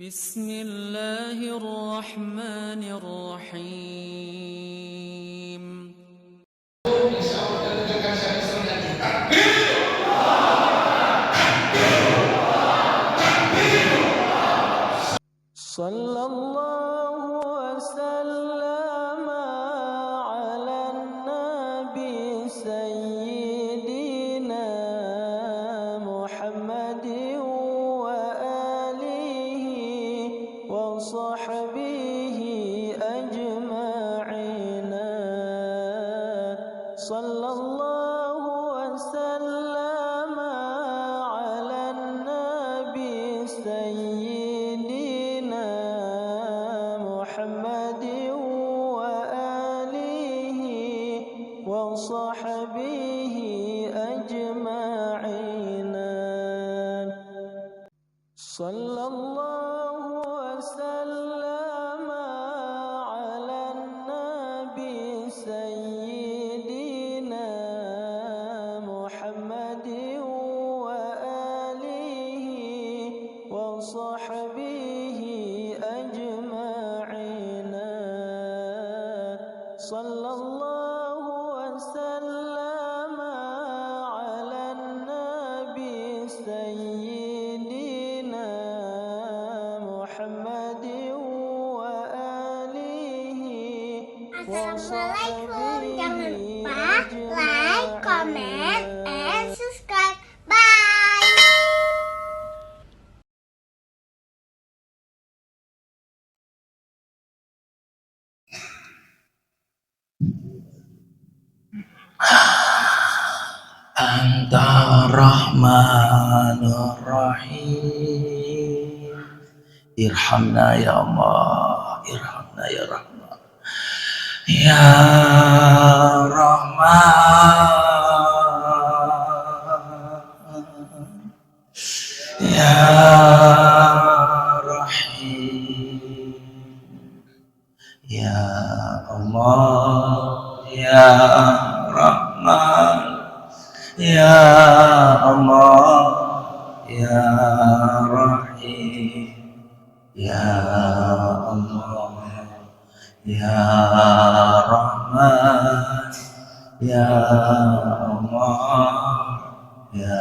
بسم الله الرحمن الرحيم. صلى الله محمد وآله وصحبه أجمعين. صلى الله Assalamualaikum. Jangan lupa like, comment, and subscribe. Bye. Anta Rahmanur Rahim Irhamna ya Allah Irhamna ya Rahman Ya Rahman Ya Rahim Ya Allah Ya Rahman Ya Allah Ya Rahim Ya Allah Ya Rahman Ya Allah Ya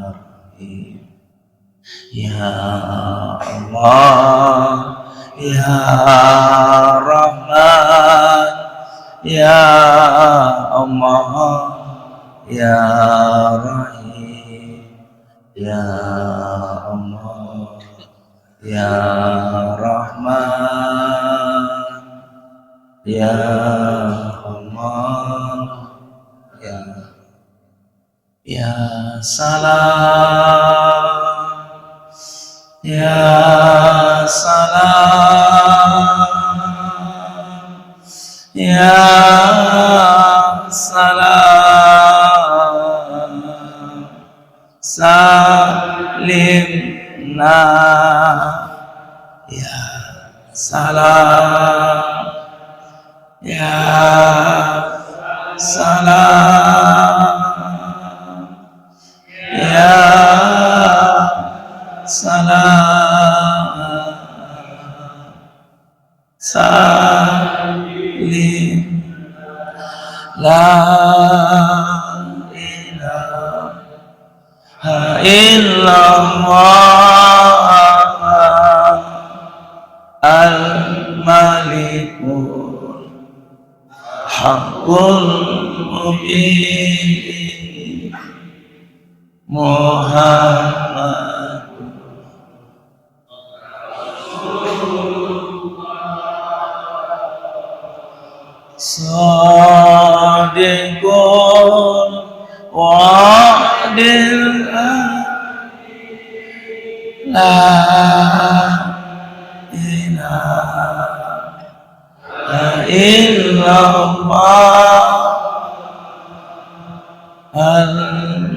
Rahim. Ya Allah Ya Rahman Ya Allah Ya Rahim. Ya Allah Ya Ya Allah. Ya. Ya Salam إلا الله الملك الحق المبين محمد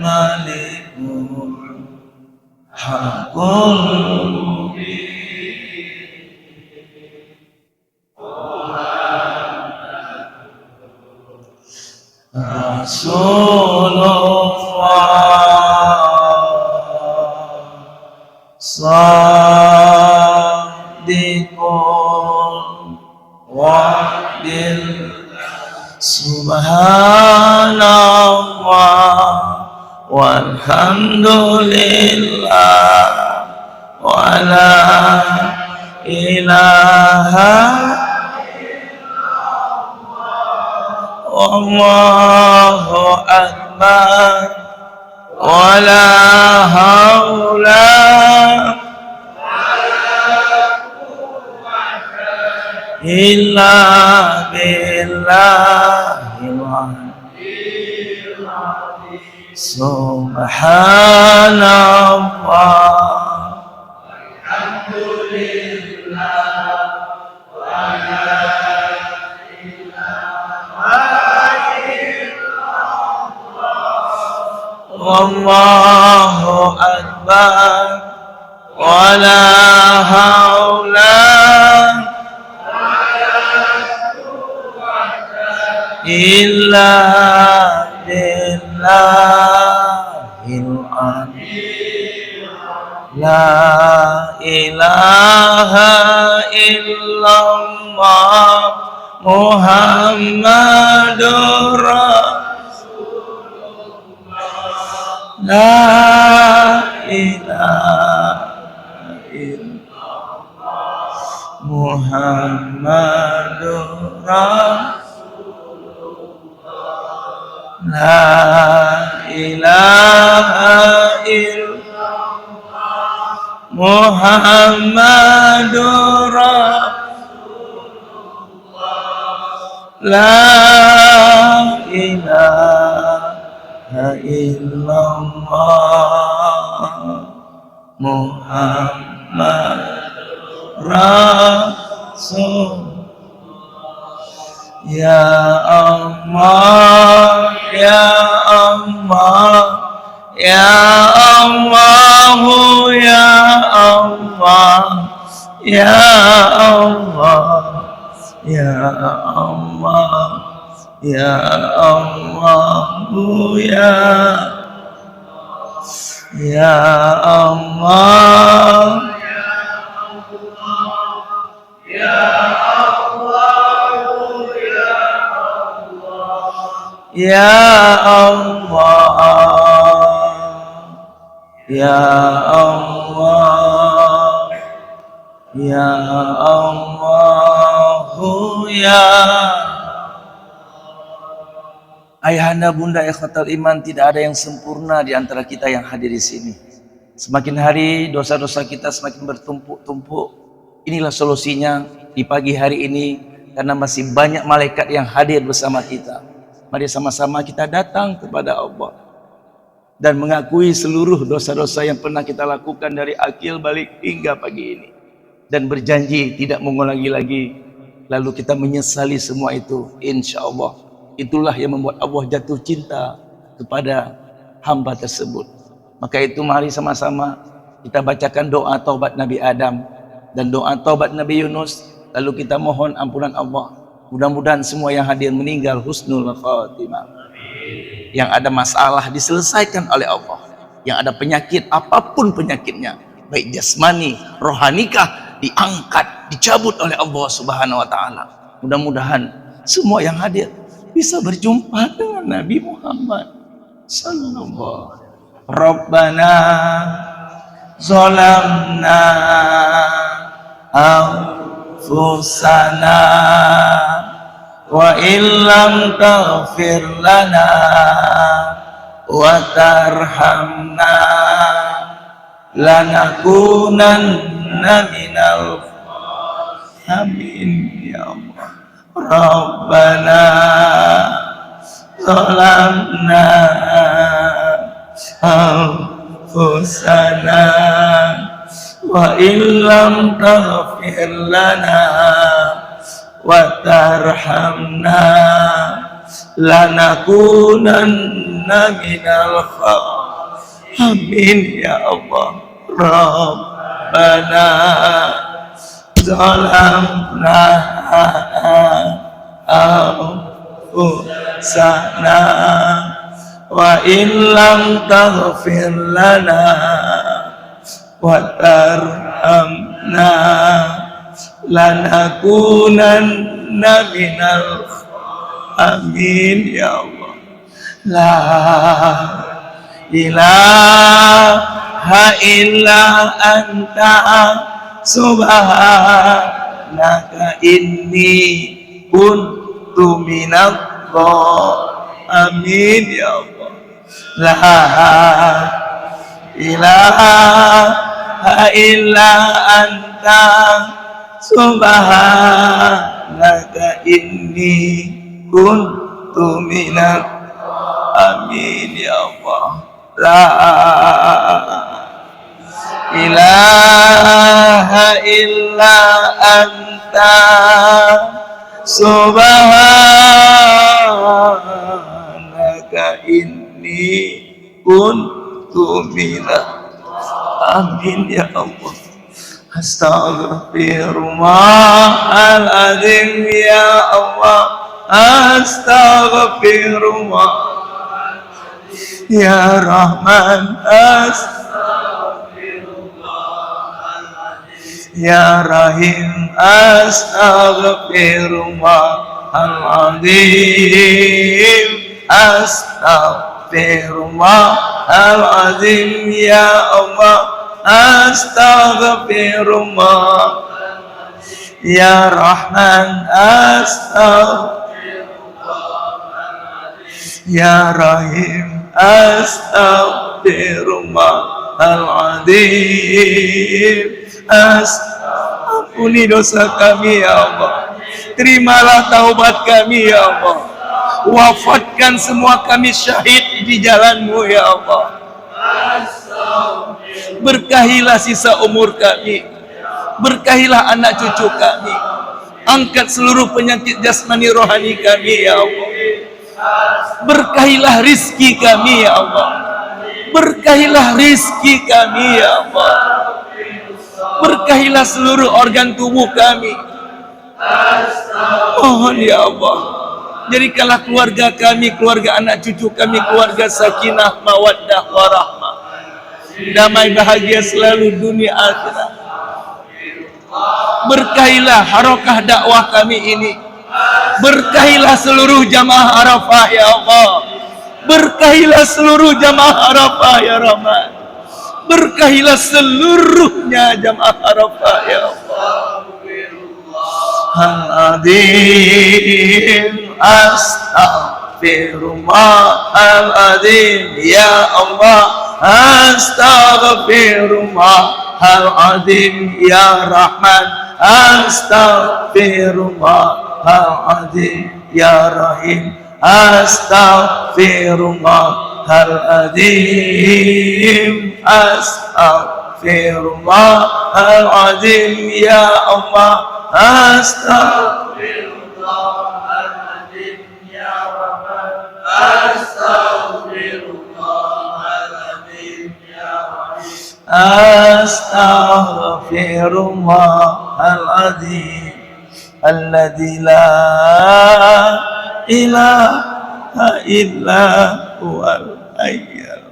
মালিকুল হাকুল। حول إلا بالله سبحان الله الله أكبر ولا حول إلا بالله العظيم لا إله إلا الله. محمد رسول محمد رسول لا إله إلا محمد رسول لا ilaha illallah Muhammad Rasul Ya Allah Ya Allah Ya Allah Ya Allah Ya Allah Ya Allah Ya Allah Ya Ya Allah Ya Allah Ya Allah Ya Allah Ya Ayahanda bunda ikhwatal iman tidak ada yang sempurna di antara kita yang hadir di sini. Semakin hari dosa-dosa kita semakin bertumpuk-tumpuk. Inilah solusinya di pagi hari ini karena masih banyak malaikat yang hadir bersama kita. Mari sama-sama kita datang kepada Allah dan mengakui seluruh dosa-dosa yang pernah kita lakukan dari akil balik hingga pagi ini dan berjanji tidak mengulangi lagi lalu kita menyesali semua itu insya Allah itulah yang membuat Allah jatuh cinta kepada hamba tersebut. Maka itu mari sama-sama kita bacakan doa taubat Nabi Adam. Dan doa taubat Nabi Yunus lalu kita mohon ampunan Allah. Mudah-mudahan semua yang hadir meninggal husnul khatimah. Yang ada masalah diselesaikan oleh Allah. Yang ada penyakit apa pun penyakitnya baik jasmani rohanikah diangkat dicabut oleh Allah Subhanahu wa taala. Mudah-mudahan semua yang hadir bisa berjumpa dengan Nabi Muhammad sallallahu Rabbana zalamna anfusana wa illam taghfir lana wa tarhamna lanakunanna minal amin ya Allah. Rabbana zalamna anfusana wa illam taghfir lana wa tarhamna lanakunanna minal amin ya Allah Rabbana zalamna anfusana wa illam taghfir lana wa tarhamna lanakunanna minal amin ya Allah. La ilaha illa anta subhanaka inni kuntu minadh amin ya Allah la ilaha illa anta subhanaka inni kuntu minadh amin ya Allah subhanaka inni kuntu minal amin ya Allah. Astaghfirullahaladzim ya Allah. Astaghfirullah Ya Rahman Astaghfirullah Ya Rahim Astaghfirullahaladzim Astaghfirullahaladzim Ya Allah Astaghfirullah Ya Rahman Astaghfirullah Ya Rahim Astaghfirullahaladzim Astaghfirullah Ampuni dosa kami ya Allah. Terimalah taubat kami ya Allah. Wafatkan semua kami syahid di jalanmu ya Allah. Berkahilah sisa umur kami. Berkahilah anak cucu kami. Angkat seluruh penyakit jasmani rohani kami ya Allah. Berkahilah rizki kami ya Allah. Berkahilah rizki kami ya Allah Berkahilah seluruh organ tubuh kami. Mohon ya Allah Jadikanlah keluarga kami, keluarga anak cucu kami, keluarga sakinah, mawaddah, warahmah. Damai bahagia selalu dunia akhirat. Berkahilah harokah dakwah kami ini. Berkahilah seluruh jamaah Arafah ya Allah. Berkahilah seluruh jamaah Arafah ya Rahman Berkahilah seluruhnya jamaah Arafah ya Allah. Al-Azim Astaghfirullahaladzim Ya Allah. Astaghfirullahaladzim Ya Rahman. Astaghfirullahaladzim Ya Rahim Astaghfirullahaladzim Astaghfirullahaladzim Ya Allah Astaghfirullahaladzim Ya Rahman Astaghfirullahaladzim Ya Rahim Astaghfirullahaladzim Alladzi la ilaha illa huwal hayyul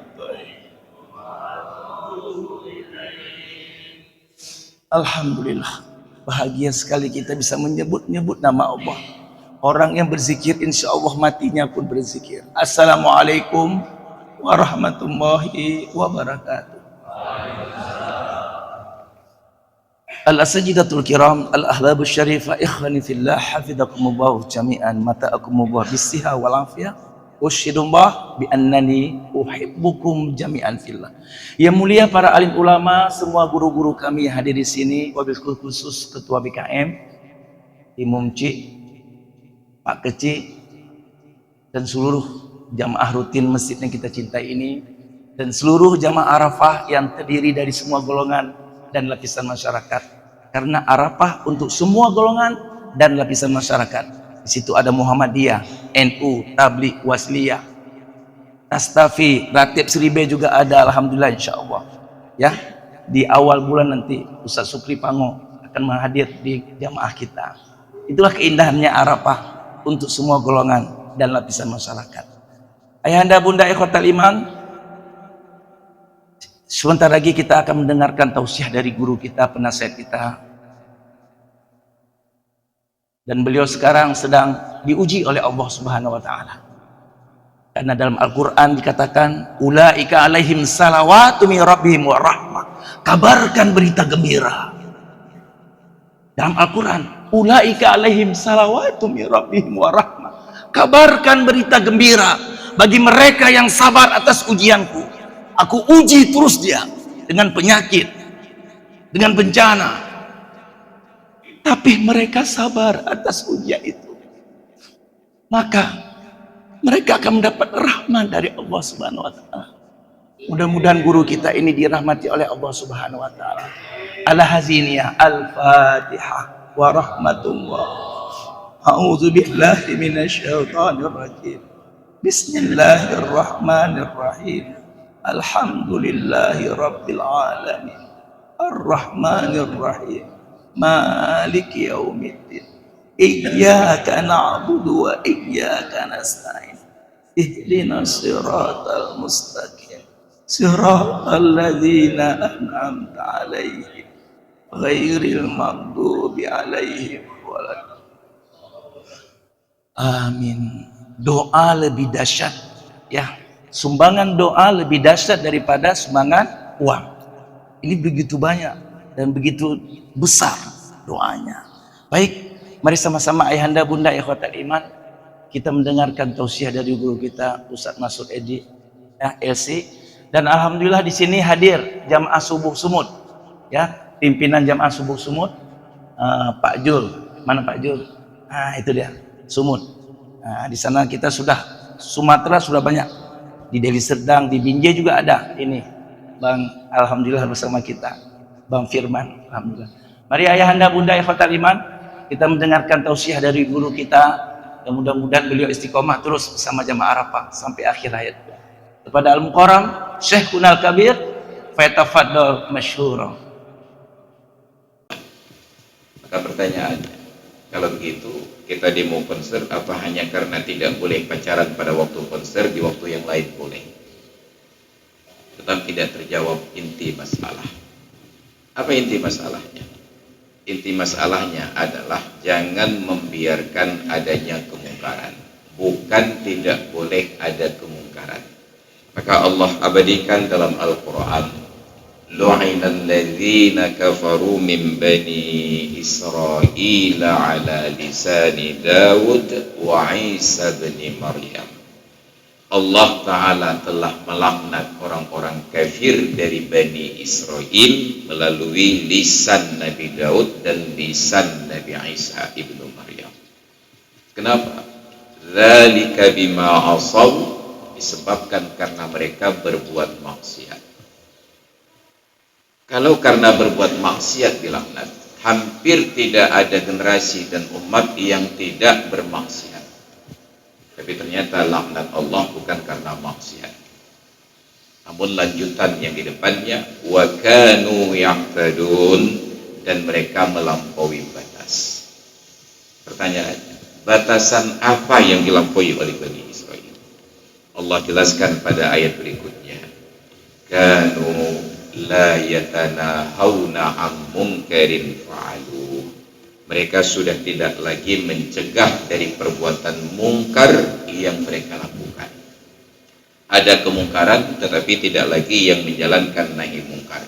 Alhamdulillah. Bahagia sekali kita bisa menyebut-nyebut nama Allah. Orang yang berzikir insya Allah matinya pun berzikir. Assalamualaikum warahmatullahi wabarakatuh Al-Sajidatul Kiram Al-Ahbabus Syarifah Ikhwani Fillah Hafidhakumullah Jami'an Mata'akumullah Bisiha wal afiyah Usyidullah bi annani uhibbukum jami'an fillah. Yang mulia para alim ulama, semua guru-guru kami yang hadir di sini, wabil khusus Ketua BKM, Imam Cik, Pak Kecik, dan seluruh jamaah rutin masjid yang kita cintai ini, dan seluruh jamaah Arafah yang terdiri dari semua golongan dan lapisan masyarakat. Karena Arafah untuk semua golongan dan lapisan masyarakat. Di situ ada Muhammadiyah, NU, Tablik, Wasliyah, Tastafi, Ratib Seribe juga ada Alhamdulillah insya Allah. Ya, di awal bulan nanti Ustaz Supri Pango akan menghadir di jamaah kita. Itulah keindahannya Arafah untuk semua golongan dan lapisan masyarakat. Ayahanda Bunda Ikhwatal Iman, sebentar lagi kita akan mendengarkan tausiah dari guru kita, penasihat kita, dan beliau sekarang sedang diuji oleh Allah Subhanahu wa taala. Karena dalam Al-Quran dikatakan, Ula'ika alaihim salawatu min rabbihim wa rahmah. Kabarkan berita gembira. Dalam Al-Quran, Ula'ika alaihim salawatu min rabbihim wa rahmah. Kabarkan berita gembira bagi mereka yang sabar atas ujianku. Aku uji terus dia dengan penyakit, dengan bencana. Tapi mereka sabar atas ujian itu. Maka mereka akan mendapat rahmat dari Allah Subhanahu wa taala. Mudah-mudahan guru kita ini dirahmati oleh Allah Subhanahu wa taala. Al-Haziniyah Al-Fatihah wa rahmatullah. A'udzu billahi minasyaitonir rajim. Bismillahirrahmanirrahim. الحمد لله رب العالمين. الرحمن الرحيم. مالك يوم الدين. إياك نعبد وإياك نستعين. اهدنا الصراط المستقيم. صراط الذين أنعمت عليهم غير المغضوب عليهم ولا آمين. دعاء lebih dahsyat ya Sumbangan doa lebih dahsyat daripada sumbangan uang. Ini begitu banyak dan begitu besar doanya. Baik, mari sama-sama ayahanda bunda ikhwatal iman. Kita mendengarkan tausiah dari guru kita Ustaz Masud Edi ya LC dan alhamdulillah di sini hadir jamaah subuh sumut ya pimpinan jamaah subuh sumut. Uh, Pak Jul mana Pak Jul? Ah itu dia sumut. Nah, di sana kita sudah Sumatera sudah banyak di Deli Serdang di Binjai juga ada ini. Bang alhamdulillah bersama kita. Bang Firman alhamdulillah. Mari ayahanda bunda ikhwatal iman kita mendengarkan tausiah dari guru kita. Dan mudah-mudahan beliau istiqomah terus bersama jamaah Arafah sampai akhir hayat. Kepada Al-Muqaram, Syekh Kunal Kabir, Faitafaddal Masyhura. Maka pertanyaannya, kalau begitu kita demo konser apa hanya karena tidak boleh pacaran pada waktu konser di waktu yang lain boleh? Tetap tidak terjawab inti masalah. Apa inti masalahnya? inti masalahnya adalah jangan membiarkan adanya kemungkaran bukan tidak boleh ada kemungkaran maka Allah abadikan dalam Al-Quran alladhina kafaru min bani Israel ala lisani Dawud wa Isa bin Maryam Allah Ta'ala telah melaknat orang-orang kafir dari Bani Israel melalui lisan Nabi Daud dan lisan Nabi Isa ibnu Maryam. Kenapa? Zalika bima asaw disebabkan karena mereka berbuat maksiat. Kalau karena berbuat maksiat dilaknat, hampir tidak ada generasi dan umat yang tidak bermaksiat tapi ternyata laknat Allah bukan karena maksiat. Namun lanjutan yang di depannya wa kanu ya'tadun dan mereka melampaui batas. Pertanyaannya, batasan apa yang dilampaui oleh Bani Israel? Allah jelaskan pada ayat berikutnya. Kanu la yatanahawna an munkarin fa'alu mereka sudah tidak lagi mencegah dari perbuatan mungkar yang mereka lakukan. Ada kemungkaran tetapi tidak lagi yang menjalankan nahi mungkar.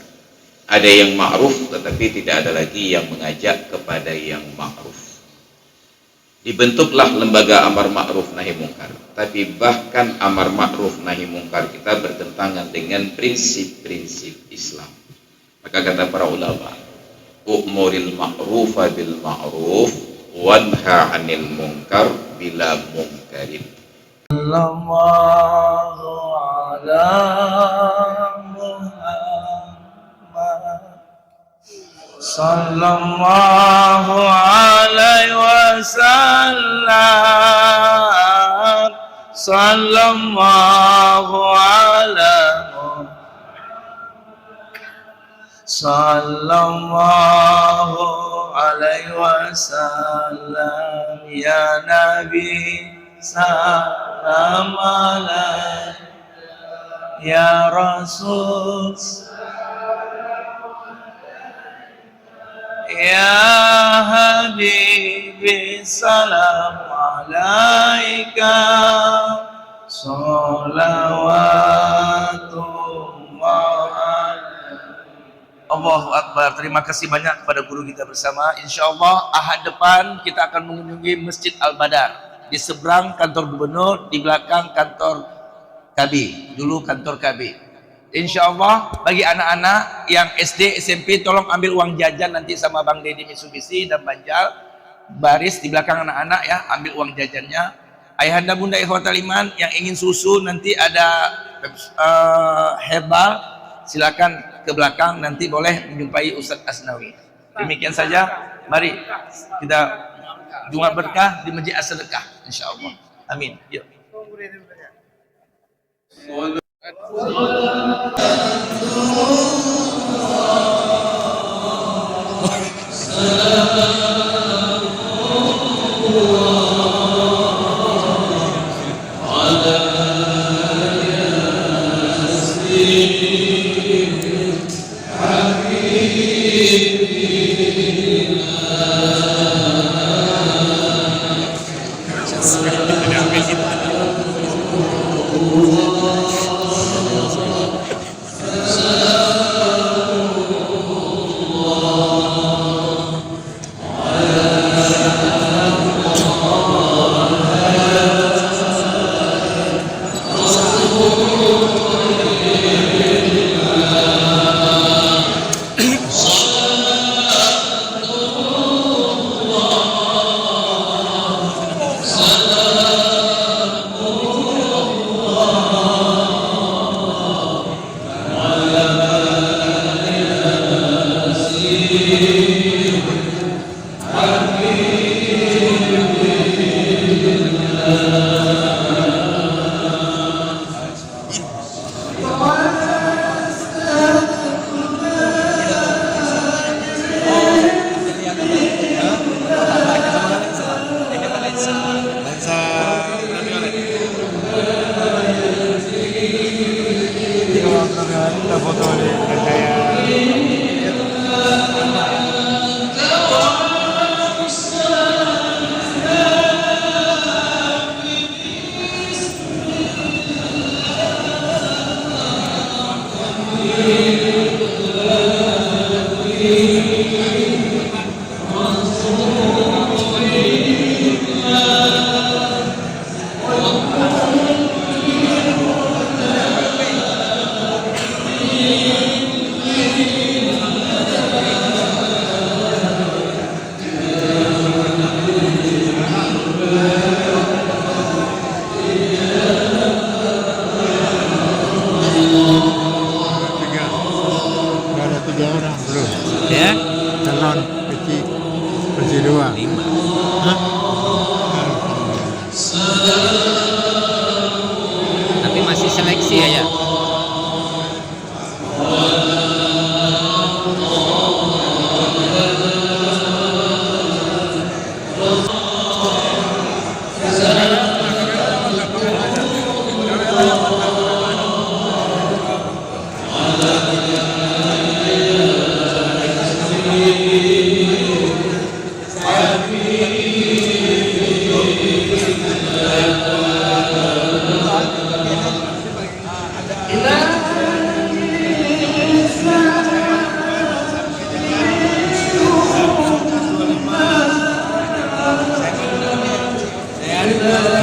Ada yang ma'ruf tetapi tidak ada lagi yang mengajak kepada yang ma'ruf. Dibentuklah lembaga amar ma'ruf nahi mungkar. Tapi bahkan amar ma'ruf nahi mungkar kita bertentangan dengan prinsip-prinsip Islam. Maka kata para ulama, u'muril ma'rufa bil ma'ruf wanha 'anil munkar bila munkarin Sallallahu ala Sallallahu alaihi wasallam Sallallahu ala sallallahu alaihi wasallam ya nabi salam alaik ya rasul ya habibi salam alaika Salawatullah Allahu Akbar. Terima kasih banyak kepada guru kita bersama. Insya Allah ahad depan kita akan mengunjungi Masjid Al Badar di seberang kantor gubernur, di belakang kantor KB. Dulu kantor KB. Insya Allah bagi anak-anak yang SD, SMP tolong ambil uang jajan nanti sama Bang Deddy Mitsubishi dan Banjal. Baris di belakang anak-anak ya ambil uang jajannya. Ayahanda bunda ikhwatal iman yang ingin susu nanti ada uh, herbal. Silakan ke belakang nanti boleh menjumpai Ustadz Asnawi. Demikian saja. Mari kita Jumat berkah di Masjid As-Sedekah insyaallah. Amin. Yuk আচ্ছা। 네.